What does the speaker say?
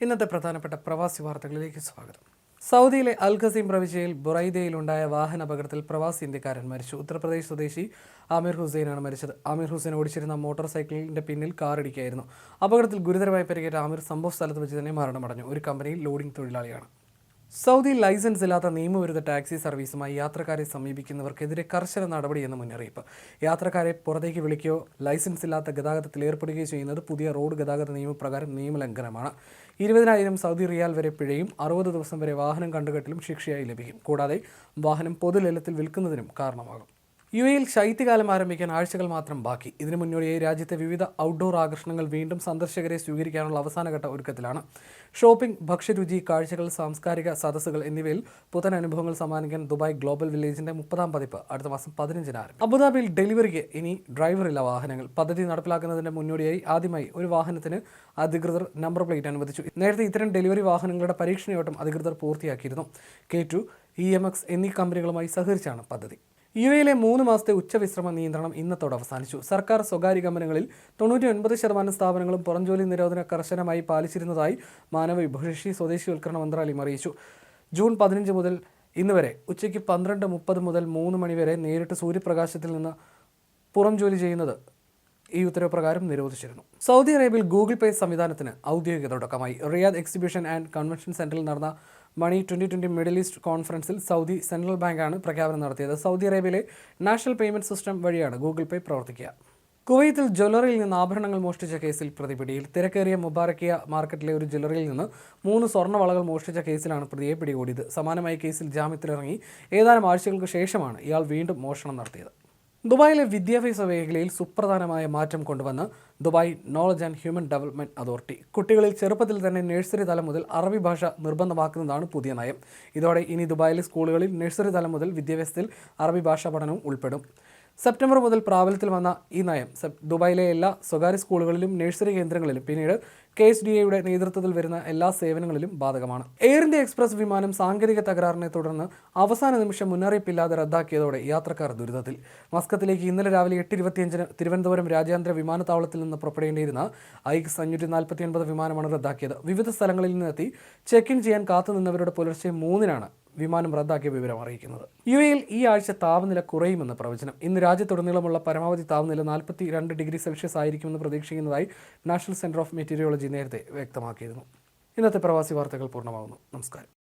ഇന്നത്തെ പ്രധാനപ്പെട്ട പ്രവാസി വാർത്തകളിലേക്ക് സ്വാഗതം. സൗദിയിലെ അൽ ഖസീം പ്രവിശ്യയിൽ ബുറൈദയിലുണ്ടായ വാഹന അപകടത്തിൽ പ്രവാസി ഇന്ത്യക്കാരൻ മരിച്ചു. ഉത്തർപ്രദേശ് സ്വദേശി ആമിർ ഹുസൈനാണ് മരിച്ചത്. ആമിർ ഹുസൈൻ ഓടിച്ചിരുന്ന മോട്ടോർ സൈക്കിളിന്റെ പിന്നിൽ കാറിടിക്കുകയായിരുന്നു. അപകടത്തിൽ ഗുരുതരമായി പരിക്കേറ്റ ആമിർ സംഭവ സ്ഥലത്ത് വെച്ച് തന്നെ മരണമടഞ്ഞു. ഒരു കമ്പനിയിൽ ലോഡിംഗ് തൊഴിലാളിയാണ്. സൗദി ലൈസൻസ് ഇല്ലാത്ത നിയമവിരുദ്ധ ടാക്സി സർവീസുമായി യാത്രക്കാരെ സമീപിക്കുന്നവർക്കെതിരെ കർശന നടപടിയെന്ന മുന്നറിയിപ്പ്. യാത്രക്കാരെ പുറത്തേക്ക് വിളിക്കുകയോ ലൈസൻസ് ഇല്ലാത്ത ഗതാഗതത്തിൽ ഏർപ്പെടുകയോ ചെയ്യുന്നത് പുതിയ റോഡ് ഗതാഗത നിയമപ്രകാരം നിയമലംഘനമാണ്. ഇരുപതിനായിരം സൗദി റിയാൽ വരെ പിഴയും അറുപത് ദിവസം വരെ വാഹനം കണ്ടുകെട്ടിലും ശിക്ഷയായി ലഭിക്കും. കൂടാതെ വാഹനം പൊതുലേലത്തിൽ വിൽക്കുന്നതിനും കാരണമാകും. യു എയിൽ ശൈത്യകാലം ആരംഭിക്കാൻ ആഴ്ചകൾ മാത്രം ബാക്കി. ഇതിനു മുന്നോടിയായി രാജ്യത്തെ വിവിധ ഔട്ട്ഡോർ ആകർഷണങ്ങൾ വീണ്ടും സന്ദർശകരെ സ്വീകരിക്കാനുള്ള അവസാനഘട്ട ഒരുക്കത്തിലാണ്. ഷോപ്പിംഗ് ഭക്ഷ്യരുചി കാഴ്ചകൾ സാംസ്കാരിക സദസ്സുകൾ എന്നിവയിൽ പുത്തൻ അനുഭവങ്ങൾ സമ്മാനിക്കാൻ ദുബായ് ഗ്ലോബൽ വില്ലേജിന്റെ മുപ്പതാം പതിപ്പ് അടുത്ത മാസം പതിനഞ്ചിന് ആരംഭിക്കും. അബുദാബിയിൽ ഡെലിവറിക്ക് ഇനി ഡ്രൈവറില്ല വാഹനങ്ങൾ. പദ്ധതി നടപ്പിലാക്കുന്നതിന്റെ മുന്നോടിയായി ആദ്യമായി ഒരു വാഹനത്തിന് അധികൃതർ നമ്പർ പ്ലേറ്റ് അനുവദിച്ചു. നേരത്തെ ഇത്തരം ഡെലിവറി വാഹനങ്ങളുടെ പരീക്ഷണയോട്ടം അധികൃതർ പൂർത്തിയാക്കിയിരുന്നു. K two E M X എന്നീ കമ്പനികളുമായി സഹകരിച്ചാണ് പദ്ധതി. യു എയിലെ മൂന്ന് മാസത്തെ ഉച്ചവിശ്രമ നിയന്ത്രണം ഇന്നത്തോടെ അവസാനിച്ചു. സർക്കാർ സ്വകാര്യ കമ്പനികളിൽ തൊണ്ണൂറ്റി ഒൻപത് ശതമാനം സ്ഥാപനങ്ങളും പുറംജോലി നിരോധന കർശനമായി പാലിച്ചിരുന്നതായി മാനവ വിഭവശേഷി സ്വദേശീവൽക്കരണ മന്ത്രാലയം അറിയിച്ചു. ജൂൺ പതിനഞ്ച് മുതൽ ഇന്ന് വരെ ഉച്ചയ്ക്ക് പന്ത്രണ്ട് മുപ്പത് മുതൽ മൂന്ന് മണിവരെ നേരിട്ട് സൂര്യപ്രകാശത്തിൽ നിന്ന് പുറം ജോലി ചെയ്യുന്നത് ഈ ഉത്തരവ് പ്രകാരം നിരോധിച്ചിരുന്നു. സൗദി അറേബ്യയിൽ ഗൂഗിൾ പേ സംവിധാനത്തിന് ഔദ്യോഗിക തുടക്കമായി. റിയാദ് എക്സിബിഷൻ ആൻഡ് കൺവെൻഷൻ സെന്ററിൽ നടന്ന money twenty twenty Middle East കോൺഫറൻസിൽ സൗദി സെൻട്രൽ ബാങ്കാണ് പ്രഖ്യാപനം നടത്തിയത്. സൗദി അറേബ്യയിലെ നാഷണൽ പേയ്മെന്റ് സിസ്റ്റം വഴിയാണ് ഗൂഗിൾ പേ പ്രവർത്തിക്കുക. കുവൈത്തിൽ ജ്വല്ലറിയിൽ നിന്ന് ആഭരണങ്ങൾ മോഷ്ടിച്ച കേസിൽ പ്രതിപിടിയിൽ. തിരക്കേറിയ മുബാറക്കിയ മാർക്കറ്റിലെ ഒരു ജ്വല്ലറിയിൽ നിന്ന് മൂന്ന് സ്വർണവളകൾ മോഷ്ടിച്ച കേസിലാണ് പ്രതിയെ പിടികൂടിയത്. സമാനമായ കേസിൽ ജാമ്യത്തിലിറങ്ങി. ഏതാനും ആഴ്ചകൾക്ക് ശേഷമാണ് ഇയാൾ വീണ്ടും മോഷണം നടത്തിയത്. ദുബായിലെ വിദ്യാഭ്യാസ മേഖലയിൽ സുപ്രധാനമായ മാറ്റം കൊണ്ടുവന്ന് Dubai knowledge and human development authority കുട്ടികളിൽ ചെറുപ്പത്തിൽ തന്നെ നഴ്സറി തലം മുതൽ അറബി ഭാഷ നിർബന്ധമാക്കുന്നതാണ് പുതിയ നയം. ഇതോടെ ഇനി ദുബായിലെ സ്കൂളുകളിൽ നഴ്സറി തലം മുതൽ വിദ്യാഭ്യാസത്തിൽ അറബി ഭാഷാ പഠനവും ഉൾപ്പെടും. സെപ്റ്റംബർ മുതൽ പ്രാബല്യത്തിൽ വന്ന ഈ നയം ദുബായിലെ എല്ലാ സ്വകാര്യ സ്കൂളുകളിലും നഴ്സറി കേന്ദ്രങ്ങളിലും പിന്നീട് കെ എസ് ഡി എയുടെ നേതൃത്വത്തിൽ വരുന്ന എല്ലാ സേവനങ്ങളിലും ബാധകമാണ്. എയർ ഇന്ത്യ എക്സ്പ്രസ് വിമാനം സാങ്കേതിക തകരാറിനെ തുടർന്ന് അവസാന നിമിഷം മുന്നറിയിപ്പില്ലാതെ റദ്ദാക്കിയതോടെ യാത്രക്കാർ ദുരിതത്തിൽ. മസ്കത്തിലേക്ക് ഇന്നലെ രാവിലെ എട്ട് ഇരുപത്തിയഞ്ചിന് തിരുവനന്തപുരം രാജ്യാന്തര വിമാനത്താവളത്തിൽ നിന്ന് പുറപ്പെടേണ്ടിയിരുന്ന ഐക്സ് അഞ്ഞൂറ്റി നാൽപ്പത്തി ഒൻപത് വിമാനമാണ് റദ്ദാക്കിയത്. വിവിധ സ്ഥലങ്ങളിൽ നിന്നെത്തി ചെക്ക് ഇൻ ചെയ്യാൻ കാത്തുനിന്നവരുടെ പുലർച്ചെ മൂന്നിനാണ് വിമാനം റദ്ദാക്കിയ വിവരം അറിയിക്കുന്നത്. യു എയിൽ ഈ ആഴ്ച താപനില കുറയുമെന്ന് പ്രവചനം. ഇന്ന് രാജ്യത്തുടനീളമുള്ള പരമാവധി താപനില നാൽപ്പത്തി രണ്ട് ഡിഗ്രി സെൽഷ്യസ് ആയിരിക്കുമെന്ന് പ്രതീക്ഷിക്കുന്നതായി നാഷണൽ സെന്റർ ഓഫ് മെറ്റീരിയോളജി നേരത്തെ വ്യക്തമാക്കിയിരുന്നു. ഇന്നത്തെ പ്രവാസി വാർത്തകൾ പൂർണമാകുന്നു. നമസ്കാരം.